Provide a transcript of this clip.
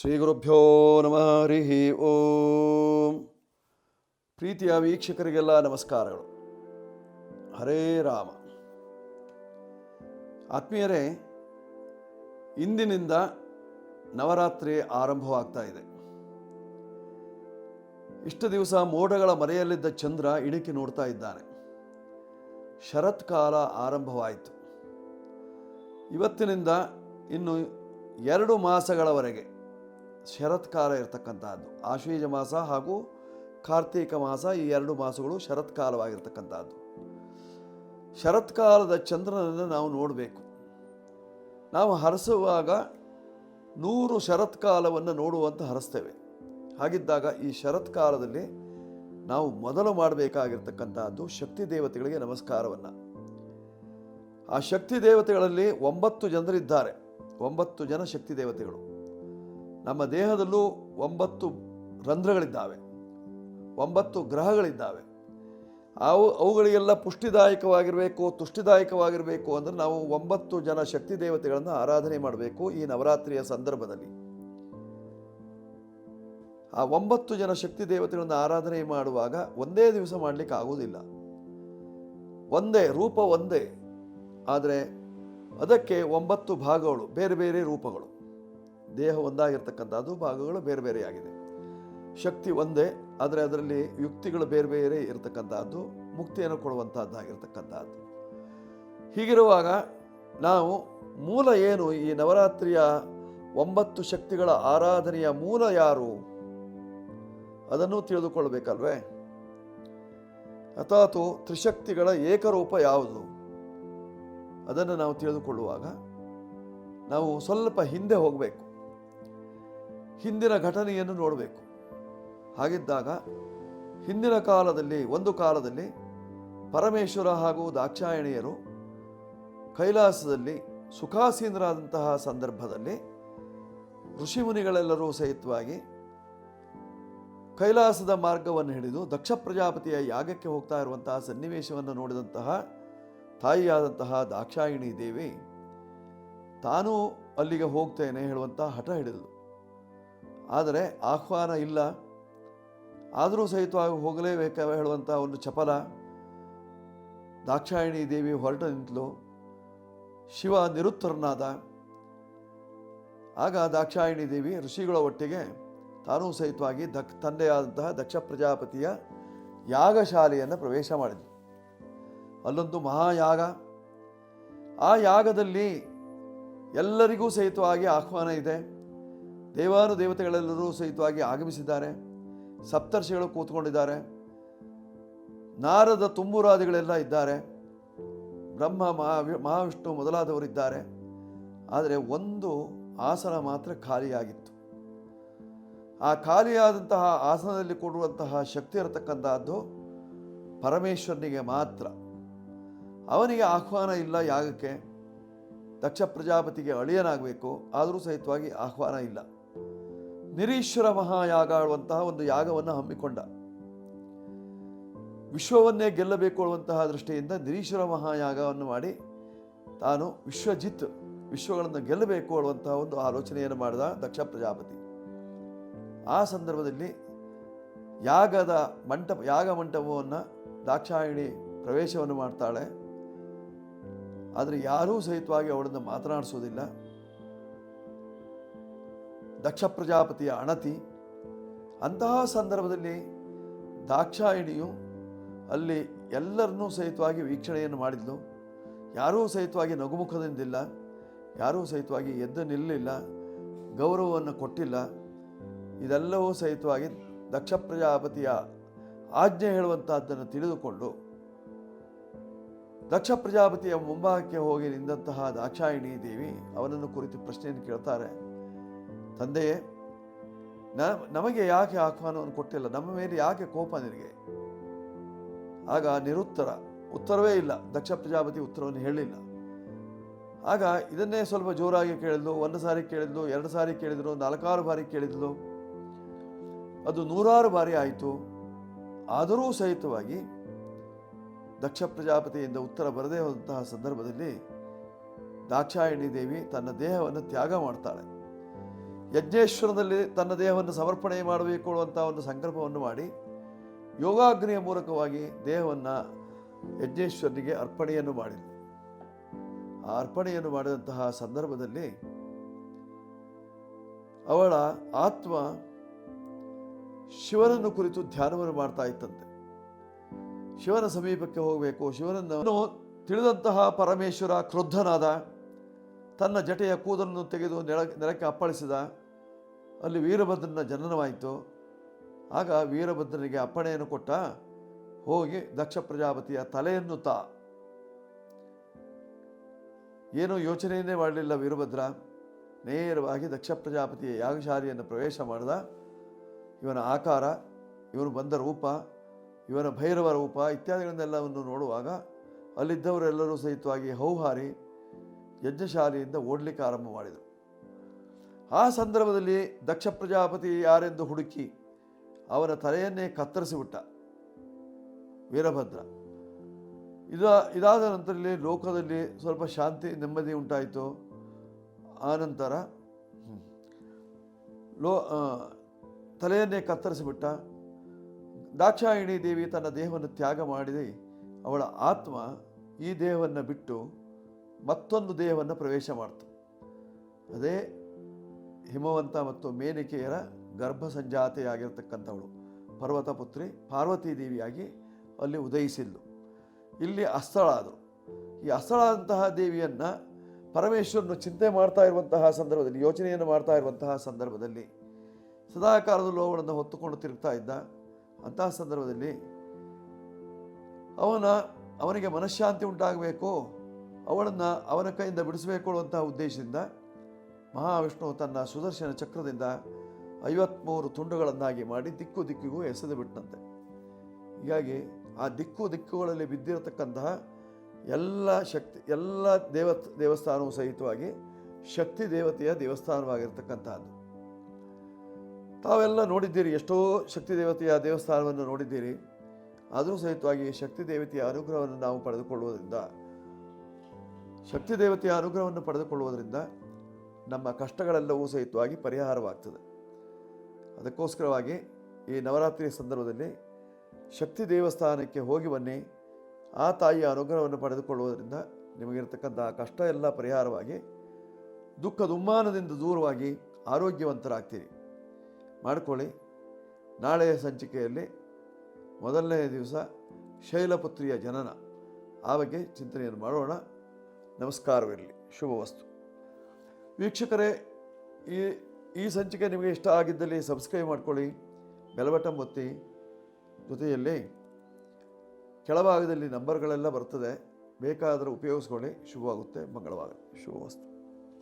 ಶ್ರೀ ಗುರುಭ್ಯೋ ನಮಃ, ಹರಿ ಓಂ. ಪ್ರೀತಿಯ ವೀಕ್ಷಕರಿಗೆಲ್ಲ ನಮಸ್ಕಾರಗಳು. ಹರೇ ರಾಮ. ಆತ್ಮೀಯರೇ, ಇಂದಿನಿಂದ ನವರಾತ್ರಿ ಆರಂಭವಾಗ್ತಾ ಇದೆ. ಇಷ್ಟು ದಿವಸ ಮೋಡಗಳ ಮರೆಯಲ್ಲಿದ್ದ ಚಂದ್ರ ಇಣುಕಿ ನೋಡ್ತಾ ಇದ್ದಾನೆ. ಶರತ್ಕಾಲ ಆರಂಭವಾಯಿತು. ಇವತ್ತಿನಿಂದ ಇನ್ನು ಎರಡು ಮಾಸಗಳವರೆಗೆ ಶರತ್ಕಾಲ ಇರತಕ್ಕಂಥದ್ದು ಆಶ್ವೀಜ ಮಾಸ ಹಾಗೂ ಕಾರ್ತೀಕ ಮಾಸ ಈ ಎರಡು ಮಾಸಗಳು ಶರತ್ಕಾಲವಾಗಿರ್ತಕ್ಕಂಥದ್ದು ಶರತ್ಕಾಲದ ಚಂದ್ರನನ್ನು ನಾವು ನೋಡಬೇಕು. ನಾವು ಹರಸುವಾಗ ನೂರು ಶರತ್ಕಾಲವನ್ನು ನೋಡುವಂತ ಹರಿಸ್ತೇವೆ. ಹಾಗಿದ್ದಾಗ ಈ ಶರತ್ಕಾಲದಲ್ಲಿ ನಾವು ಮೊದಲು ಮಾಡಬೇಕಾಗಿರ್ತಕ್ಕಂಥದ್ದು ಶಕ್ತಿ ದೇವತೆಗಳಿಗೆ ನಮಸ್ಕಾರವನ್ನು. ಆ ಶಕ್ತಿ ದೇವತೆಗಳಲ್ಲಿ ಒಂಬತ್ತು ಜನರಿದ್ದಾರೆ. ಒಂಬತ್ತು ಜನ ಶಕ್ತಿ ದೇವತೆಗಳು. ನಮ್ಮ ದೇಹದಲ್ಲೂ ಒಂಬತ್ತು ರಂಧ್ರಗಳಿದ್ದಾವೆ, ಒಂಬತ್ತು ಗ್ರಹಗಳಿದ್ದಾವೆ. ಅವು, ಅವುಗಳಿಗೆಲ್ಲ ಪುಷ್ಟಿದಾಯಕವಾಗಿರಬೇಕು, ತುಷ್ಟಿದಾಯಕವಾಗಿರಬೇಕು ಅಂದರೆ ನಾವು ಒಂಬತ್ತು ಜನ ಶಕ್ತಿ ದೇವತೆಗಳನ್ನು ಆರಾಧನೆ ಮಾಡಬೇಕು ಈ ನವರಾತ್ರಿಯ ಸಂದರ್ಭದಲ್ಲಿ. ಆ ಒಂಬತ್ತು ಜನ ಶಕ್ತಿ ದೇವತೆಗಳನ್ನು ಆರಾಧನೆ ಮಾಡುವಾಗ ಒಂದೇ ದಿವಸ ಮಾಡಲಿಕ್ಕೆ ಆಗುವುದಿಲ್ಲ. ಒಂದೇ, ರೂಪ ಒಂದೇ. ಆದರೆ ಅದಕ್ಕೆ ಒಂಬತ್ತು ಭಾಗಗಳು, ಬೇರೆ ಬೇರೆ ರೂಪಗಳು. ದೇಹ ಒಂದಾಗಿರ್ತಕ್ಕಂಥದ್ದು ಭಾಗಗಳು ಬೇರೆ ಬೇರೆಯಾಗಿದೆ. ಶಕ್ತಿ ಒಂದೇ, ಆದರೆ ಅದರಲ್ಲಿ ಯುಕ್ತಿಗಳು ಬೇರೆ ಬೇರೆ ಇರತಕ್ಕಂಥದ್ದು, ಮುಕ್ತಿಯನ್ನು ಕೊಡುವಂಥದ್ದಾಗಿರ್ತಕ್ಕಂಥದ್ದು. ಹೀಗಿರುವಾಗ ನಾವು ಮೂಲ ಏನು? ಈ ನವರಾತ್ರಿಯ ಒಂಬತ್ತು ಶಕ್ತಿಗಳ ಆರಾಧನೆಯ ಮೂಲ ಯಾರು? ಅದನ್ನು ತಿಳಿದುಕೊಳ್ಬೇಕಲ್ವೇ? ಅಥಾತು ತ್ರಿಶಕ್ತಿಗಳ ಏಕರೂಪ ಯಾವುದು? ಅದನ್ನು ನಾವು ತಿಳಿದುಕೊಳ್ಳುವಾಗ ನಾವು ಸ್ವಲ್ಪ ಹಿಂದೆ ಹೋಗಬೇಕು. ಹಿಂದಿನ ಘಟನೆಯನ್ನು ನೋಡಬೇಕು. ಹಾಗಿದ್ದಾಗ ಹಿಂದಿನ ಕಾಲದಲ್ಲಿ, ಒಂದು ಕಾಲದಲ್ಲಿ ಪರಮೇಶ್ವರ ಹಾಗೂ ದಾಕ್ಷಾಯಣಿಯರು ಕೈಲಾಸದಲ್ಲಿ ಸುಖಾಸೀನರಾದಂತಹ ಸಂದರ್ಭದಲ್ಲಿ ಋಷಿಮುನಿಗಳೆಲ್ಲರೂ ಸಹಿತವಾಗಿ ಕೈಲಾಸದ ಮಾರ್ಗವನ್ನು ಹಿಡಿದು ದಕ್ಷ ಪ್ರಜಾಪತಿಯ ಯಾಗಕ್ಕೆ ಹೋಗ್ತಾ ಇರುವಂತಹ ಸನ್ನಿವೇಶವನ್ನು ನೋಡಿದಂತಹ ತಾಯಿಯಾದಂತಹ ದಾಕ್ಷಾಯಿಣಿ ದೇವಿ ತಾನೂ ಅಲ್ಲಿಗೆ ಹೋಗ್ತೇನೆ ಹೇಳುವಂತಹ ಹಠ ಹಿಡಿದಳು. ಆದರೆ ಆಹ್ವಾನ ಇಲ್ಲ. ಆದರೂ ಸಹಿತವಾಗಿ ಹೋಗಲೇಬೇಕ ಹೇಳುವಂಥ ಒಂದು ಚಪಲ. ದಾಕ್ಷಾಯಿಣಿ ದೇವಿ ಹೊರಟು ನಿಂತಲು. ಶಿವ ನಿರುತ್ತರನಾದ. ಆಗ ದಾಕ್ಷಾಯಿಣಿ ದೇವಿ ಋಷಿಗಳ ಒಟ್ಟಿಗೆ ತಾನೂ ಸಹಿತವಾಗಿ ದಕ್ ತಂದೆಯಾದಂತಹ ದಕ್ಷ ಪ್ರಜಾಪತಿಯ ಯಾಗಶಾಲೆಯನ್ನು ಪ್ರವೇಶ ಮಾಡಿದ್ರು ಅಲ್ಲೊಂದು ಮಹಾಯಾಗ. ಆ ಯಾಗದಲ್ಲಿ ಎಲ್ಲರಿಗೂ ಸಹಿತವಾಗಿ ಆಹ್ವಾನ ಇದೆ. ದೇವಾನು ದೇವತೆಗಳೆಲ್ಲರೂ ಸಹಿತವಾಗಿ ಆಗಮಿಸಿದ್ದಾರೆ. ಸಪ್ತರ್ಷಿಗಳು ಕೂತ್ಕೊಂಡಿದ್ದಾರೆ. ನಾರದ ತುಂಬುರಾದಿಗಳೆಲ್ಲ ಇದ್ದಾರೆ. ಬ್ರಹ್ಮ, ಮಹಾವಿ, ಮಹಾವಿಷ್ಣು ಮೊದಲಾದವರಿದ್ದಾರೆ. ಆದರೆ ಒಂದು ಆಸನ ಮಾತ್ರ ಖಾಲಿಯಾಗಿತ್ತು. ಆ ಖಾಲಿಯಾದಂತಹ ಆಸನದಲ್ಲಿ ಕೊಡುವಂತಹ ಶಕ್ತಿ ಇರತಕ್ಕಂತಹದ್ದು ಪರಮೇಶ್ವರನಿಗೆ ಮಾತ್ರ. ಅವನಿಗೆ ಆಹ್ವಾನ ಇಲ್ಲ ಯಾಗಕ್ಕೆ. ದಕ್ಷ ಪ್ರಜಾಪತಿಗೆ ಅಳಿಯನಾಗಬೇಕು. ಆದರೂ ಸಹಿತವಾಗಿ ಆಹ್ವಾನ ಇಲ್ಲ. ನಿರೀಶ್ವರ ಮಹಾಯಾಗ ಆಡುವಂತಹ ಒಂದು ಯಾಗವನ್ನು ಹಮ್ಮಿಕೊಂಡ. ವಿಶ್ವವನ್ನೇ ಗೆಲ್ಲಬೇಕು ಅನ್ನುವಂತಹ ದೃಷ್ಟಿಯಿಂದ ನಿರೀಶ್ವರ ಮಹಾಯಾಗವನ್ನು ಮಾಡಿ ತಾನು ವಿಶ್ವಜಿತ್ ವಿಶ್ವಗಳನ್ನು ಗೆಲ್ಲಬೇಕು ಅನ್ನುವಂತಹ ಒಂದು ಆಲೋಚನೆಯನ್ನು ಮಾಡಿದ ದಕ್ಷ ಪ್ರಜಾಪತಿ. ಆ ಸಂದರ್ಭದಲ್ಲಿ ಯಾಗದ ಮಂಟಪ, ಯಾಗ ಮಂಟಪವನ್ನು ದಾಕ್ಷಾಯಿಣಿ ಪ್ರವೇಶವನ್ನು ಮಾಡ್ತಾಳೆ. ಆದರೆ ಯಾರೂ ಸಹಿತವಾಗಿ ಅವಳನ್ನು ಮಾತನಾಡಿಸೋದಿಲ್ಲ. ದಕ್ಷ ಪ್ರಜಾಪತಿಯ ಅಣತಿ. ಅಂತಹ ಸಂದರ್ಭದಲ್ಲಿ ದಾಕ್ಷಾಯಿಣಿಯು ಅಲ್ಲಿ ಎಲ್ಲರನ್ನೂ ಸಹಿತವಾಗಿ ವೀಕ್ಷಣೆಯನ್ನು ಮಾಡಿದ್ಲು. ಯಾರೂ ಸಹಿತವಾಗಿ ನಗುಮುಖದಿಂದಿಲ್ಲ, ಯಾರೂ ಸಹಿತವಾಗಿ ಎದ್ದು ನಿಲ್ಲಲಿಲ್ಲ ಗೌರವವನ್ನು ಕೊಟ್ಟಿಲ್ಲ. ಇದೆಲ್ಲವೂ ಸಹಿತವಾಗಿ ದಕ್ಷ ಪ್ರಜಾಪತಿಯ ಆಜ್ಞೆ ಹೇಳುವಂತಹದ್ದನ್ನು ತಿಳಿದುಕೊಂಡು ದಕ್ಷ ಪ್ರಜಾಪತಿಯ ಮುಂಭಾಗಕ್ಕೆ ಹೋಗಿ ನಿಂತಹ ದಾಕ್ಷಾಯಿಣಿ ದೇವಿ ಅವನನ್ನು ಕುರಿತು ಪ್ರಶ್ನೆಯನ್ನು ಕೇಳ್ತಾರೆ. ತಂದೆಯೇ ನಮಗೆ ಯಾಕೆ ಆಹ್ವಾನವನ್ನು ಕೊಟ್ಟಿಲ್ಲ? ನಮ್ಮ ಮೇಲೆ ಯಾಕೆ ಕೋಪ ನಿನಗೆ? ಆಗ ನಿರುತ್ತರ, ಉತ್ತರವೇ ಇಲ್ಲ. ದಕ್ಷ ಪ್ರಜಾಪತಿ ಉತ್ತರವನ್ನು ಹೇಳಿಲ್ಲ. ಆಗ ಇದನ್ನೇ ಸ್ವಲ್ಪ ಜೋರಾಗಿ ಕೇಳಿದ್ಲು, ಒಂದು ಸಾರಿ ಕೇಳಿದ್ಲು, ಎರಡು ಸಾರಿ ಕೇಳಿದ್ರು, ನಾಲ್ಕಾರು ಬಾರಿ ಕೇಳಿದ್ಲು. ಅದು ನೂರಾರು ಬಾರಿ ಆಯಿತು. ಆದರೂ ಸಹಿತವಾಗಿ ದಕ್ಷ ಪ್ರಜಾಪತಿಯಿಂದ ಉತ್ತರ ಬರದೇ ಹೋದಂತಹ ಸಂದರ್ಭದಲ್ಲಿ ದಾಕ್ಷಾಯಣಿ ದೇವಿ ತನ್ನ ದೇಹವನ್ನು ತ್ಯಾಗ ಮಾಡ್ತಾಳೆ. ಯಜ್ಞೇಶ್ವರದಲ್ಲಿ ತನ್ನ ದೇಹವನ್ನು ಸಮರ್ಪಣೆ ಮಾಡಬೇಕು ಅನ್ನುವಂಥ ಒಂದು ಸಂಕಲ್ಪವನ್ನು ಮಾಡಿ ಯೋಗಾಗ್ನಿಯ ಮೂಲಕವಾಗಿ ದೇಹವನ್ನು ಯಜ್ಞೇಶ್ವರನಿಗೆ ಅರ್ಪಣೆಯನ್ನು ಮಾಡಿದರು. ಆ ಅರ್ಪಣೆಯನ್ನು ಮಾಡಿದಂತಹ ಸಂದರ್ಭದಲ್ಲಿ ಅವಳ ಆತ್ಮ ಶಿವನನ್ನು ಕುರಿತು ಧ್ಯಾನವನ್ನು ಮಾಡ್ತಾ ಇತ್ತಂತೆ. ಶಿವನ ಸಮೀಪಕ್ಕೆ ಹೋಗಬೇಕು. ಶಿವನನ್ನು ತಿಳಿದಂತಹ ಪರಮೇಶ್ವರ ಕ್ರುದ್ಧನಾದ ತನ್ನ ಜಟೆಯ ಕೂದಲನ್ನು ತೆಗೆದು ನೆಲ ನೆಲಕ್ಕೆ ಅಪ್ಪಳಿಸಿದ. ಅಲ್ಲಿ ವೀರಭದ್ರನ ಜನನವಾಯಿತು. ಆಗ ವೀರಭದ್ರನಿಗೆ ಅಪ್ಪಣೆಯನ್ನು ಕೊಟ್ಟ, ಹೋಗಿ ದಕ್ಷ ಪ್ರಜಾಪತಿಯ ತಲೆಯನ್ನು ತಾ. ಏನೂ ಯೋಚನೆಯನ್ನೇ ಮಾಡಲಿಲ್ಲ ವೀರಭದ್ರ. ನೇರವಾಗಿ ದಕ್ಷ ಪ್ರಜಾಪತಿಯ ಯಾಗಶಾಲೆಯನ್ನು ಪ್ರವೇಶ ಮಾಡಿದ. ಇವನ ಆಕಾರ, ಇವನು ಬಂದ ರೂಪ, ಇವನ ಭೈರವ ರೂಪ ಇತ್ಯಾದಿಗಳನ್ನೆಲ್ಲವನ್ನು ನೋಡುವಾಗ ಅಲ್ಲಿದ್ದವರೆಲ್ಲರೂ ಸಹಿತವಾಗಿ ಹೌಹಾರಿ ಯಜ್ಞಶಾಲೆಯಿಂದ ಓಡಲಿಕ್ಕೆ ಆರಂಭ ಮಾಡಿದರು. ಆ ಸಂದರ್ಭದಲ್ಲಿ ದಕ್ಷ ಪ್ರಜಾಪತಿ ಯಾರೆಂದು ಹುಡುಕಿ ಅವರ ತಲೆಯನ್ನೇ ಕತ್ತರಿಸಿಬಿಟ್ಟ ವೀರಭದ್ರ. ಇದ, ಇದಾದ ನಂತರದಲ್ಲಿ ಲೋಕದಲ್ಲಿ ಸ್ವಲ್ಪ ಶಾಂತಿ, ನೆಮ್ಮದಿ ಉಂಟಾಯಿತು. ಆನಂತರ ಲೋ ತಲೆಯನ್ನೇ ಕತ್ತರಿಸಿಬಿಟ್ಟ. ದಾಕ್ಷಾಯಿಣಿ ದೇವಿ ತನ್ನ ದೇಹವನ್ನು ತ್ಯಾಗ ಮಾಡಿದೆ. ಅವಳ ಆತ್ಮ ಈ ದೇಹವನ್ನು ಬಿಟ್ಟು ಮತ್ತೊಂದು ದೇಹವನ್ನು ಪ್ರವೇಶ ಮಾಡ್ತು. ಅದೇ ಹಿಮವಂತ ಮತ್ತು ಮೇನಿಕೆಯರ ಗರ್ಭ ಸಂಜಾತೆಯಾಗಿರತಕ್ಕಂಥವಳು ಪರ್ವತ ಪುತ್ರಿ ಪಾರ್ವತೀ ದೇವಿಯಾಗಿ ಅಲ್ಲಿ ಉದಯಿಸಿದ್ಲು. ಇಲ್ಲಿ ಅಸ್ತಳಾದರು ಈ ಅಸ್ಥಳಾದಂತಹ ದೇವಿಯನ್ನು ಪರಮೇಶ್ವರನು ಚಿಂತೆ ಮಾಡ್ತಾ ಇರುವಂತಹ ಸಂದರ್ಭದಲ್ಲಿ, ಯೋಚನೆಯನ್ನು ಮಾಡ್ತಾ ಇರುವಂತಹ ಸಂದರ್ಭದಲ್ಲಿ ಸದಾಕಾಲದಲ್ಲೂ ಅವಳನ್ನು ಹೊತ್ತುಕೊಂಡು ತಿರುಗ್ತಾ ಇದ್ದ ಅಂತಹ ಸಂದರ್ಭದಲ್ಲಿ ಅವನ, ಅವನಿಗೆ ಮನಃಶಾಂತಿ ಉಂಟಾಗಬೇಕು. ಅವಳನ್ನು ಅವನ ಕೈಯಿಂದ ಬಿಡಿಸಬೇಕು ಅನ್ನುವಂತಹ ಉದ್ದೇಶದಿಂದ ಮಹಾವಿಷ್ಣು ತನ್ನ ಸುದರ್ಶನ ಚಕ್ರದಿಂದ ಐವತ್ತ್ಮೂರು ತುಂಡುಗಳನ್ನಾಗಿ ಮಾಡಿ ದಿಕ್ಕು ದಿಕ್ಕಿಗೂ ಎಸೆದು ಬಿಟ್ಟಂತೆ. ಹೀಗಾಗಿ ಆ ದಿಕ್ಕು ದಿಕ್ಕುಗಳಲ್ಲಿ ಬಿದ್ದಿರತಕ್ಕಂತಹ ಎಲ್ಲ ಶಕ್ತಿ, ಎಲ್ಲ ದೇವ ದೇವಸ್ಥಾನವು ಸಹಿತವಾಗಿ ಶಕ್ತಿ ದೇವತೆಯ ದೇವಸ್ಥಾನವಾಗಿರ್ತಕ್ಕಂತಹದ್ದು. ತಾವೆಲ್ಲ ನೋಡಿದ್ದೀರಿ, ಎಷ್ಟೋ ಶಕ್ತಿ ದೇವತೆಯ ದೇವಸ್ಥಾನವನ್ನು ನೋಡಿದ್ದೀರಿ. ಆದರೂ ಸಹಿತವಾಗಿ ಶಕ್ತಿ ದೇವತೆಯ ಅನುಗ್ರಹವನ್ನು ನಾವು ಪಡೆದುಕೊಳ್ಳುವುದರಿಂದ, ಶಕ್ತಿ ದೇವತೆಯ ಅನುಗ್ರಹವನ್ನು ಪಡೆದುಕೊಳ್ಳುವುದರಿಂದ ನಮ್ಮ ಕಷ್ಟಗಳೆಲ್ಲವೂ ಸಹಿತವಾಗಿ ಪರಿಹಾರವಾಗ್ತದೆ. ಅದಕ್ಕೋಸ್ಕರವಾಗಿ ಈ ನವರಾತ್ರಿಯ ಸಂದರ್ಭದಲ್ಲಿ ಶಕ್ತಿ ದೇವಸ್ಥಾನಕ್ಕೆ ಹೋಗಿ ಬನ್ನಿ. ಆ ತಾಯಿಯ ಅನುಗ್ರಹವನ್ನು ಪಡೆದುಕೊಳ್ಳುವುದರಿಂದ ನಿಮಗಿರ್ತಕ್ಕಂತಹ ಕಷ್ಟ ಎಲ್ಲ ಪರಿಹಾರವಾಗಿ, ದುಃಖ ದುಮ್ಮಾನದಿಂದ ದೂರವಾಗಿ ಆರೋಗ್ಯವಂತರಾಗ್ತೀರಿ. ಮಾಡಿಕೊಳ್ಳಿ. ನಾಳೆಯ ಸಂಚಿಕೆಯಲ್ಲಿ ಮೊದಲನೆಯ ದಿವಸ ಶೈಲಪುತ್ರಿಯ ಜನನ. ಆ ಬಗ್ಗೆ ಚಿಂತನೆಯನ್ನು ಮಾಡೋಣ. ನಮಸ್ಕಾರವಿರಲಿ. ಶುಭವಸ್ತು. ವೀಕ್ಷಕರೇ, ಈ ಈ ಸಂಚಿಕೆ ನಿಮಗೆ ಇಷ್ಟ ಆಗಿದ್ದಲ್ಲಿ ಸಬ್ಸ್ಕ್ರೈಬ್ ಮಾಡ್ಕೊಳ್ಳಿ ಬೆಲಬಟನ್ ಮೊತ್ತಿ ಜೊತೆಯಲ್ಲಿ ಕೆಳಭಾಗದಲ್ಲಿ ನಂಬರ್ಗಳೆಲ್ಲ ಬರ್ತದೆ, ಬೇಕಾದರೂ ಉಪಯೋಗಿಸ್ಕೊಳ್ಳಿ. ಶುಭವಾಗುತ್ತೆ ಮಂಗಳವಾರ ಶುಭವಸ್ತು.